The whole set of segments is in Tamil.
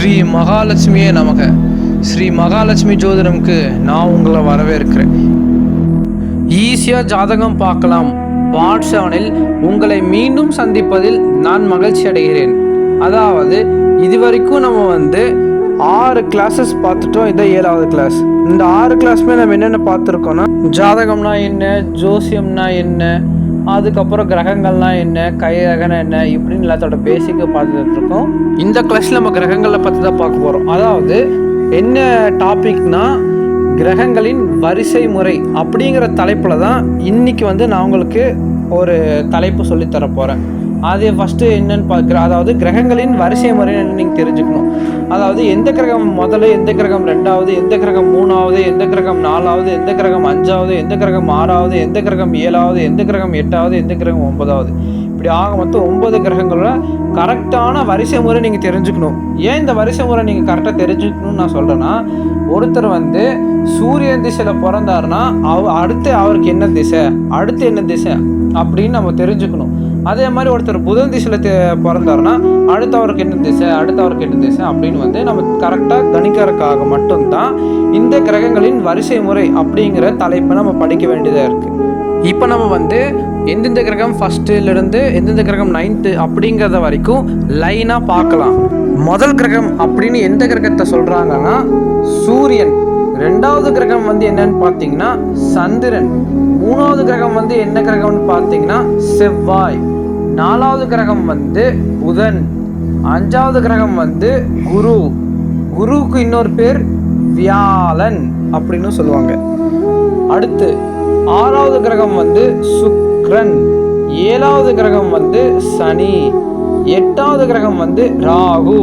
ஸ்ரீ மகாலட்சுமியே நமக. ஸ்ரீ மகாலட்சுமி ஜோதிடம்க்கு நான் உங்களை வரவேற்கிறேன். ஈஸியாக ஜாதகம் பார்க்கலாம். பார்ட் செவனில் உங்களை மீண்டும் சந்திப்பதில் நான் மகிழ்ச்சி அடைகிறேன். அதாவது இதுவரைக்கும் நம்ம வந்து ஆறு கிளாஸஸ் பார்த்துட்டோம். இதான் ஏழாவது கிளாஸ் இந்த ஆறு கிளாஸுமே நம்ம என்னென்ன பார்த்துருக்கோம்னா ஜாதகம்னா என்ன ஜோசியம்னா என்ன அதுக்கப்புறம் கிரகங்கள்னா என்ன கை கைரகனா என்ன இப்படின்னு எல்லாத்தோட பேசிக்கை பார்த்துட்டு இருக்கோம். இந்த கிளாஸில் நம்ம கிரகங்களை பற்றி தான் பார்க்க போகிறோம் அதாவது என்ன டாபிக்னா கிரகங்களின் வரிசை முறை அப்படிங்கிற தலைப்பில் தான் இன்றைக்கி வந்து நான் உங்களுக்கு ஒரு தலைப்பு சொல்லித்தர போகிறேன் அது ஃபஸ்ட்டு என்னன்னு பார்க்குற அதாவது கிரகங்களின் வரிசை முறைன்னு நீங்கள் தெரிஞ்சுக்கணும். அதாவது எந்த கிரகம் முதல்ல எந்த கிரகம் ரெண்டாவது எந்த கிரகம் மூணாவது எந்த கிரகம் நாலாவது எந்த கிரகம் அஞ்சாவது எந்த கிரகம் ஆறாவது எந்த கிரகம் ஏழாவது எந்த கிரகம் எட்டாவது எந்த கிரகம் ஒன்பதாவது. இப்படி ஆக மொத்தம் ஒன்பது கிரகங்களோட கரெக்டான வரிசை முறை நீங்கள் தெரிஞ்சுக்கணும். ஏன் இந்த வரிசை முறை நீங்கள் கரெக்டாக தெரிஞ்சுக்கணும்னு நான் சொல்கிறேன்னா ஒருத்தர் வந்து சூரியன் திசையில் பிறந்தாருன்னா அவ அடுத்து அவருக்கு என்ன திசை அடுத்து என்ன திசை அப்படின்னு நம்ம தெரிஞ்சுக்கணும். அதே மாதிரி ஒருத்தர் புதன் திசையில் பிறந்தாருன்னா அடுத்தவருக்கு என்ன திசை அடுத்தவருக்கு என்ன திசை அப்படின்னு வந்து நம்ம கரெக்டாக கணிக்கிறதுக்காக மட்டும்தான் இந்த கிரகங்களின் வரிசை முறை அப்படிங்கிற தலைப்பை நம்ம படிக்க வேண்டியதாக இருக்குது இப்போ நம்ம வந்து எந்தெந்த கிரகம் ஃபஸ்ட்டுலேருந்து எந்தெந்த கிரகம் நைன்த்து அப்படிங்கிறத வரைக்கும் லைனாக பார்க்கலாம். முதல் கிரகம் அப்படின்னு எந்த கிரகத்தை சொல்கிறாங்கன்னா சூரியன். ரெண்டாவது கிரகம் வந்து என்னன்னு பார்த்தீங்கன்னா சந்திரன். மூணாவது கிரகம் வந்து என்ன கிரகம்னு பார்த்தீங்கன்னா செவ்வாய். நாலாவது கிரகம் வந்து புதன். அஞ்சாவது கிரகம் வந்து குரு. குருவுக்கு இன்னொரு பேர் வியாழன் அப்படின்னு சொல்லுவாங்க. அடுத்து ஆறாவது கிரகம் வந்து சுக்ரன். ஏழாவது கிரகம் வந்து சனி. எட்டாவது கிரகம் வந்து ராகு.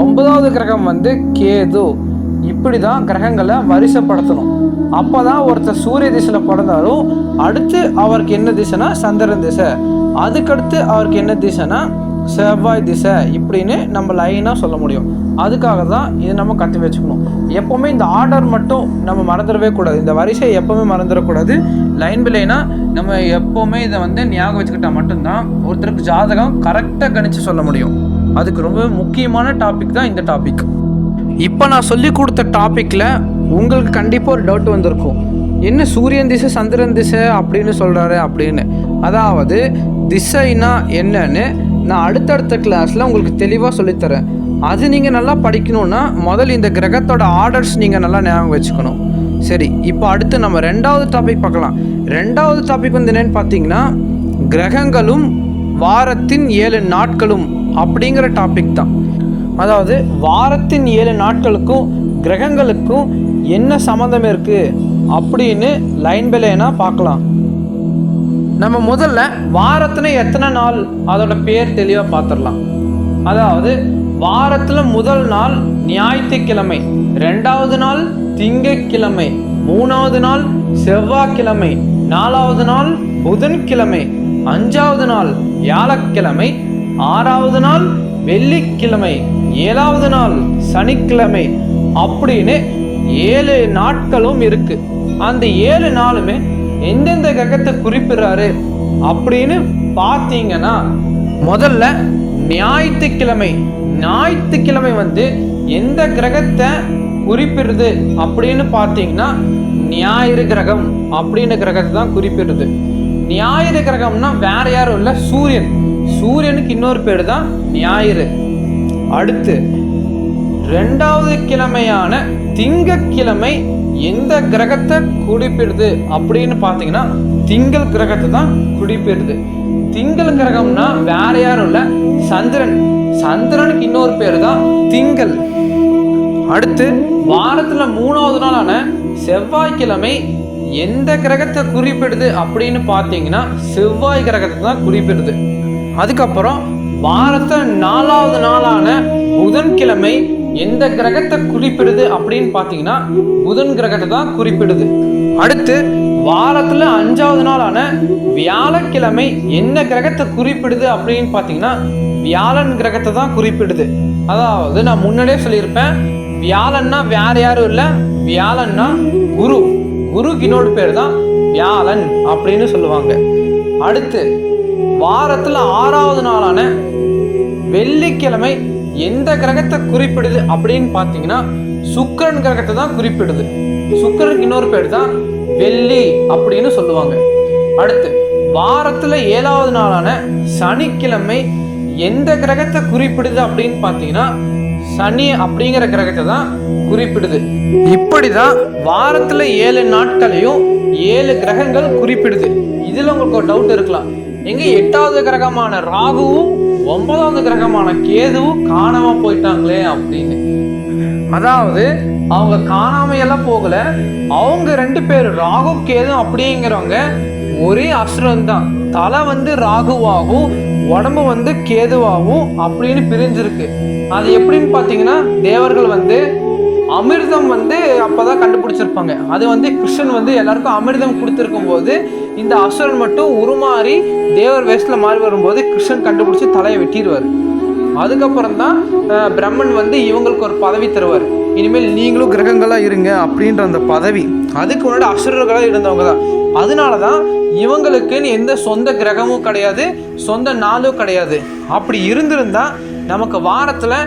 ஒன்பதாவது கிரகம் வந்து கேது. இப்படி தான் கிரகங்களை வரிசைப்படுத்தணும். அப்போ தான் ஒருத்தர் சூரிய திசையில் பிறந்தாலும் அடுத்து அவருக்கு என்ன திசைனா சந்திரன் திசை. அதுக்கடுத்து அவருக்கு என்ன திசைனா செவ்வாய் திசை இப்படின்னு நம்ம லைனாக சொல்ல முடியும். அதுக்காக தான் இதை நம்ம கற்று வச்சுக்கணும். எப்போவுமே இந்த ஆர்டர் மட்டும் நம்ம மறந்துடவே கூடாது. இந்த வரிசை எப்போவுமே மறந்துடக்கூடாது. லைன் பை லைனாக நம்ம எப்போவுமே இதை வந்து ஞாபகம் வச்சுக்கிட்டால் மட்டும்தான் ஒருத்தருக்கு ஜாதகம் கரெக்டாக கணிச்சு சொல்ல முடியும். அதுக்கு ரொம்ப முக்கியமான டாபிக் தான் இந்த டாபிக் இப்போ நான் சொல்லி கொடுத்த டாப்பிக்கில் உங்களுக்கு கண்டிப்பாக ஒரு டவுட் வந்திருக்கும். என்ன சூரியன் திசை சந்திரன் திசை அப்படின்னு சொல்கிறாரு அப்படின்னு. அதாவது திசைனா என்னன்னு நான் அடுத்தடுத்த கிளாஸில் உங்களுக்கு தெளிவாக சொல்லித்தரேன். அது நீங்கள் நல்லா படிக்கணும்னா முதல்ல இந்த கிரகத்தோட ஆர்டர்ஸ் நீங்கள் நல்லா ஞாபகம் வச்சுக்கணும். சரி இப்போ அடுத்து நம்ம ரெண்டாவது டாபிக் பார்க்கலாம். ரெண்டாவது டாபிக் வந்து என்னன்னு பார்த்தீங்கன்னா கிரகங்களும் வாரத்தின் ஏழு நாட்களும் அப்படிங்கிற டாபிக் தான். அதாவது வாரத்தின் ஏழு நாட்களுக்கும் கிரகங்களுக்கும் என்ன சம்மந்தம் இருக்குது அப்படின்னு லைன் பை லைனாக பார்க்கலாம். நம்ம முதல்ல வாரத்தில் எத்தனை நாள் அதோட பேர் தெளிவாக பார்த்துடலாம் அதாவது வாரத்தில் முதல் நாள் ஞாயிற்றுக்கிழமை ரெண்டாவது நாள் திங்கக்கிழமை மூணாவது நாள் செவ்வாய்க்கிழமை நாலாவது நாள் புதன்கிழமை அஞ்சாவது நாள் வியாழக்கிழமை ஆறாவது நாள் வெள்ளிக்கிழமை ஏழாவது நாள் சனிக்கிழமை அப்படின்னு ஏழு நாட்களும் இருக்கு. அந்த ஏழு நாளுமே எந்தெந்த கிரகத்தை குறிப்பிடுறாரு அப்படின்னு பார்த்தீங்கன்னா முதல்ல ஞாயிற்றுக்கிழமை ஞாயிற்றுக்கிழமை வந்து எந்த கிரகத்தை குறிப்பிடுது அப்படின்னு பார்த்தீங்கன்னா ஞாயிறு கிரகம் அப்படின்னு கிரகத்தை தான் குறிப்பிடுது ஞாயிறு கிரகம்னா வேற யாரும் இல்லை சூரியன். சூரியனுக்கு இன்னொரு பேர் தான் ஞாயிறு. அடுத்து ரெண்டாவது கிழமையான திங்கக்கிழமை எந்த கிரகத்தை குறிப்பிடுது அப்படின்னு பார்த்தீங்கன்னா திங்கள் கிரகத்தை தான் குறிப்பிடுது. திங்கள் கிரகம்னா வேற யாரும் இல்லை சந்திரன். சந்திரனுக்கு இன்னொரு பேர் தான் திங்கள். அடுத்து வாரத்தில் மூணாவது நாளான செவ்வாய்க்கிழமை எந்த கிரகத்தை குறிப்பிடுது அப்படின்னு பார்த்தீங்கன்னா செவ்வாய் கிரகத்தை தான் குறிப்பிடுது. அதுக்கப்புறம் வாரத்தை நாலாவது நாளான புதன்கிழமை எந்த கிரகத்தை குறிப்பிடுது அப்படின்னு பார்த்தீங்கன்னா புதன் கிரகத்தை தான் குறிப்பிடுது. அடுத்து வாரத்தில் அஞ்சாவது நாளான வியாழக்கிழமை என்ன கிரகத்தை குறிப்பிடுது அப்படின்னு பார்த்தீங்கன்னா வியாழன் கிரகத்தை தான் குறிப்பிடுது. அதாவது நான் முன்னாடியே சொல்லியிருப்பேன் வியாழன்னா வேற யாரும் இல்லை வியாழன்னா குரு. குருக்கு இன்னொரு பேர் தான் வியாழன் அப்படின்னு சொல்லுவாங்க. அடுத்து வாரத்தில் ஆறாவது நாளான வெள்ளிக்கிழமை எந்த கிரகத்தை குறிப்பிடுது அப்படின்னு பார்த்தீங்கன்னா சுக்கரன் கிரகத்தை தான் குறிப்பிடுது. சுக்கிரனுக்கு இன்னொரு பேர் தான் வெள்ளி அப்படின்னு சொல்லுவாங்க. அடுத்து வாரத்தில் ஏழாவது நாளான சனிக்கிழமை எந்த கிரகத்தை குறிப்பிடுது அப்படின்னு பார்த்தீங்கன்னா சனி அப்படிங்கிற கிரகத்தை தான் குறிப்பிடுது. இப்படிதான் வாரத்துல ஏழு நாட்களையும் ஏழு கிரகங்கள் குறிப்பிடுது. இதில் உங்களுக்கு ஒரு டவுட் இருக்கலாம். எங்க எட்டாவது கிரகமான ராகுவும் ஒன்பதாவது கிரகமான கேதுவும் காணாம போயிட்டாங்களே அப்படின்னு. அதாவது அவங்க காணாமையெல்லாம் போகல. அவங்க ரெண்டு பேர் ராகு கேது அப்படிங்கிறவங்க ஒரே அசுரன் தான். தலை வந்து ராகுவாகவும் உடம்பு வந்து கேதுவாகவும் அப்படின்னு பிரிஞ்சிருக்கு. அது எப்படின்னு பார்த்தீங்கன்னா தேவர்கள் வந்து அமிர்தம் வந்து அப்போதான் கண்டுபிடிச்சிருப்பாங்க. அது வந்து கிருஷ்ணன் வந்து எல்லாருக்கும் அமிர்தம் கொடுத்துருக்கும் போது இந்த அசுரன் மட்டும் உருமாறி தேவர் வேஷத்தில் மாறி வரும்போது கிருஷ்ணன் கண்டுபிடிச்சி தலையை வெட்டிடுவார். அதுக்கப்புறம் தான் பிரம்மன் வந்து இவங்களுக்கு ஒரு பதவி தருவார். இனிமேல் நீங்களும் கிரகங்களாக இருங்க அப்படின்ற அந்த பதவி. அதுக்கு முன்னாடி அசுரர்களாக இருந்தவங்க தான் அதனால தான் இவங்களுக்குன்னு எந்த சொந்த கிரகமும் கிடையாது சொந்த நாளும் கிடையாது. அப்படி இருந்திருந்தால் நமக்கு வாரத்தில்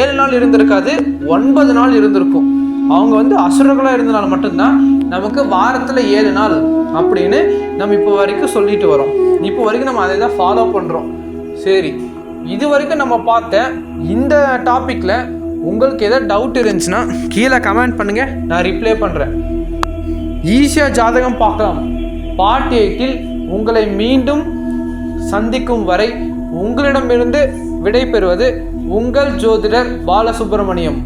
ஏழு நாள் இருந்திருக்காது ஒன்பது நாள் இருந்திருக்கும். அவங்க வந்து அசுரர்களாக இருந்தனால மட்டும்தான் நமக்கு வாரத்தில் ஏழு நாள் அப்படின்னு நம்ம இப்போ வரைக்கும் சொல்லிட்டு வரோம். இப்போ வரைக்கும் நம்ம அதை தான் ஃபாலோ பண்ணுறோம் சரி இது வரைக்கும் நம்ம பார்த்த இந்த டாப்பிக்கில் உங்களுக்கு எதாவது டவுட் இருந்துச்சுன்னா கீழே கமெண்ட் பண்ணுங்கள் நான் ரிப்ளை பண்ணுறேன் ஈஸியாக ஜாதகம் பார்க்கலாம். பார்ட் எயிட்டில் உங்களை மீண்டும் சந்திக்கும் வரை உங்களிடமிருந்து விடை பெறுவது உங்கள் ஜோதிடர் பாலசுப்ரமணியம்.